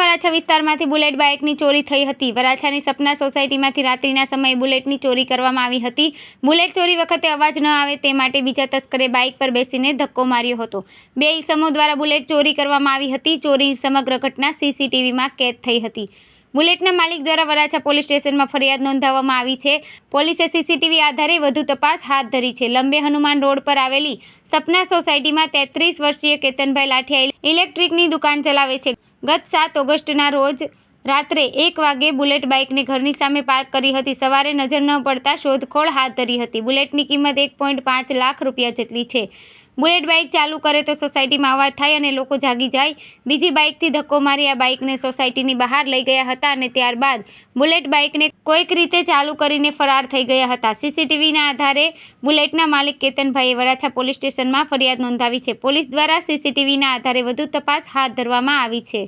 વરાછા વિસ્તારમાંથી બુલેટ બાઇકની ચોરી થઈ હતી. વરાછાની સપના સોસાયટીમાંથી રાત્રિના સમયે બુલેટની ચોરી કરવામાં આવી હતી. બુલેટ ચોરી વખતે અવાજ ન આવે તે માટે બીજા તસ્કરે બાઇક પર બેસીને ધક્કો માર્યો હતો. બે ઇસમો દ્વારા બુલેટ ચોરી કરવામાં આવી હતી. ચોરી સમગ્ર ઘટના સીસીટીવીમાં કેદ થઈ હતી. બુલેટના માલિક દ્વારા વરાછા પોલીસ સ્ટેશનમાં ફરિયાદ નોંધાવવામાં આવી છે. પોલીસે સીસીટીવી આધારે વધુ તપાસ હાથ ધરી છે. લંબે હનુમાન રોડ પર આવેલી સપના સોસાયટીમાં તેત્રીસ વર્ષીય કેતનભાઈ લાઠિયા ઇલેક્ટ્રિકની દુકાન ચલાવે છે. ગત સાત ઓગસ્ટના રોજ રાત્રે એક વાગે બુલેટ બાઇકને ઘરની સામે પાર્ક કરી હતી. સવારે નજર ન પડતા શોધખોળ હાથ ધરી હતી. બુલેટની કિંમત એક પોઈન્ટ પાંચ લાખ રૂપિયા જેટલી છે. બુલેટ બાઇક ચાલુ કરે તો સોસાયટીમાં અવાજ થાય અને લોકો જાગી જાય. બીજી બાઇકથી ધક્કો મારી આ બાઇકને સોસાયટીની બહાર લઈ ગયા હતા અને ત્યારબાદ બુલેટ બાઇકને કોઈક રીતે ચાલુ કરીને ફરાર થઈ ગયા હતા. સીસીટીવીના આધારે બુલેટના માલિક કેતનભાઈએ વરાછા પોલીસ સ્ટેશનમાં ફરિયાદ નોંધાવી છે. પોલીસ દ્વારા સીસીટીવીના આધારે વધુ તપાસ હાથ ધરવામાં આવી છે.